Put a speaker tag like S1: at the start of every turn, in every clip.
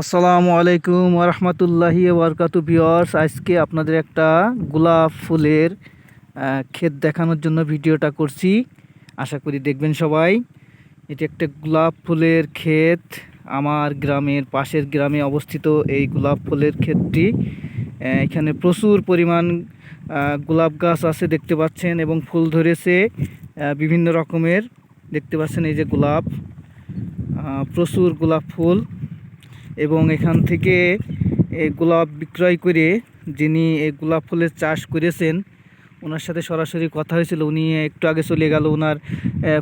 S1: আসসালামু আলাইকুম রহমতুল্লাহি ওয়ারকাতু বিয়র্স আজকে আপনাদের একটা গোলাপ ফুলের ক্ষেত দেখানোর জন্য ভিডিওটা করছি। আশা করি দেখবেন সবাই। এটি একটা গোলাপ ফুলের ক্ষেত। আমার গ্রামের পাশের গ্রামে অবস্থিত এই গোলাপ ফুলের ক্ষেতটি। এখানে প্রচুর পরিমাণ গোলাপ গাছ আছে দেখতে পাচ্ছেন এবং ফুল ধরেছে বিভিন্ন রকমের। দেখতে পাচ্ছেন এই যে গোলাপ। প্রচুর গোলাপ ফুল। এবং এখান থেকে এই গোলাপ বিক্রয় করে যিনি এই গোলাপ ফুলের চাষ করেছেন, ওনার সাথে সরাসরি কথা হয়েছিল। উনি একটু আগে চলে গেল ওনার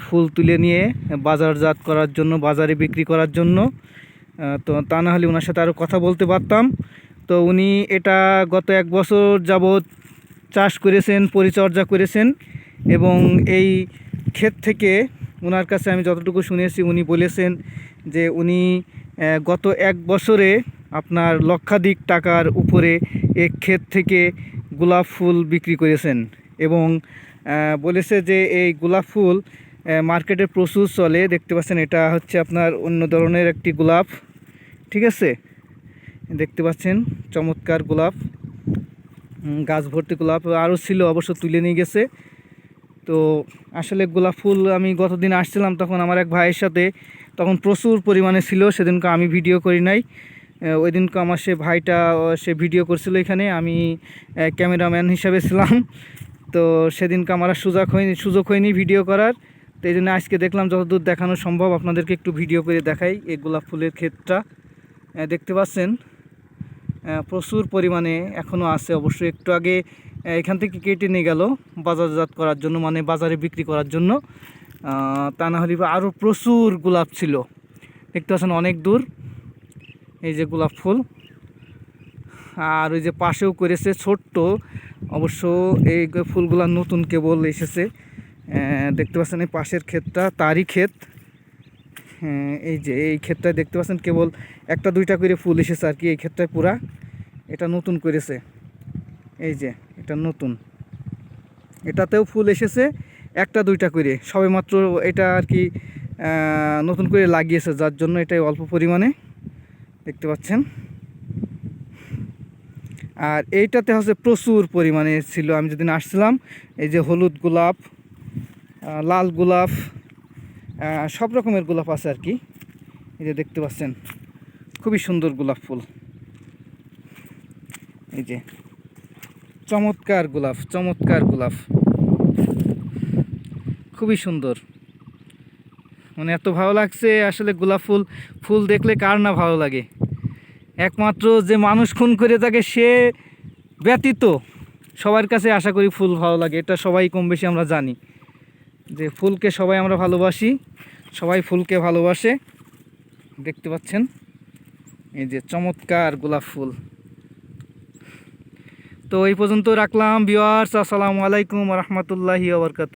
S1: ফুল তুলে নিয়ে বাজারজাত করার জন্য, বাজারে বিক্রি করার জন্য। তো তা না হলে ওনার সাথে আরও কথা বলতে পারতাম। তো উনি এটা গত এক বছর যাবৎ চাষ করেছেন, পরিচর্যা করেছেন এবং এই ক্ষেত থেকে ওনার কাছে আমি যতটুকু শুনেছি, উনি বলেছেন যে উনি গত এক বছরে আপনার লক্ষাধিক টাকার উপরে এক ক্ষেত থেকে গোলাপ ফুল বিক্রি করেছেন এবং বলেছে যে এই গোলাপ ফুল মার্কেটে প্রচুর চলে। দেখতে পাচ্ছেন, এটা হচ্ছে আপনার অন্য ধরনের একটি গোলাপ। ঠিক আছে? দেখতে পাচ্ছেন, চমৎকার গোলাপ। গাছ ভর্তি গোলাপ। আরও ছিল, অবশ্য তুলে নিয়ে গেছে। তো আসলে গোলাপ ফুল আমি গতদিন আসছিলাম তখন আমার এক ভাইয়ের সাথে, তখন প্রচুর পরিমাণে ছিল, সেদিনকে আমি ভিডিও করি নাই। ওই দিনকে আমার সে ভাইটা সে ভিডিও করছিল এখানে, আমি ক্যামেরাম্যান হিসাবে ছিলাম। তো সেদিনকে আমার সুযোগ হয়নি সুযোগ হয়নি ভিডিও করার। তো এই জন্য আজকে দেখলাম যতদূর দেখানো সম্ভব, আপনাদেরকে একটু ভিডিও করে দেখাই এই গোলাপ ফুলের ক্ষেতটা। দেখতে পাচ্ছেন? প্রচুর পরিমাণে এখনও আছে। অবশ্যই একটু আগে এখান থেকে কেটে নিয়ে গেল বাজারজাত করার জন্য মানে বাজারে বিক্রি করার জন্য। তা না হলে আরও প্রচুর গোলাপ ছিল। দেখতে পাচ্ছেন অনেক দূর, এই যে গোলাপ ফুল। আর ওই যে পাশেও করেছে ছোট্ট, অবশ্য এই ফুলগুলা নতুন কেবল এসেছে। দেখতে পাচ্ছেন এই পাশের ক্ষেতটা, তারই ক্ষেত। এই যে, এই ক্ষেতটায় দেখতে পাচ্ছেন কেবল একটা, দুইটা করে ফুল এসেছে আর কি, এই ক্ষেতটায় পুরা। এটা নতুন করেছে। এই যে, এটা নতুন। এটাতেও ফুল এসেছে, একটা, দুইটা করে। সবেমাত্র এটা আর কি নতুন করে লাগিয়েছে, যার জন্য এটাই অল্প পরিমাণে। দেখতে পাচ্ছেন? আর এইটাতে হচ্ছে প্রচুর পরিমাণে ছিল। আমি যেদিন আসছিলাম, এই যে হলুদ গোলাপ লাল গোলাপ সব রকমের গোলাপ আছে আর কি। এই যে দেখতে পাচ্ছেন, খুবই সুন্দর গোলাপ ফুল। এই যে, চমৎকার গোলাপ চমৎকার গোলাপ। খুবই সুন্দর। মানে এত ভালো লাগছে আসলে গোলাপ ফুল ফুল দেখলে কার না ভালো লাগে। একমাত্র যে মানুষ খুন করে থাকে সে ব্যতীত সবার কাছে আশা করি ফুল ভালো লাগে, এটা সবাই কম বেশি আমরা জানি। যে ফুলকে সবাই আমরা ভালোবাসি, সবাই ফুলকে ভালোবাসে। দেখতে পাচ্ছেন? এই যে চমৎকার গোলাপ ফুল। তো এই পর্যন্ত রাখলাম বিওয়ার্স আসসালামু আলাইকুম রহমতুল্লাহি আবরকাত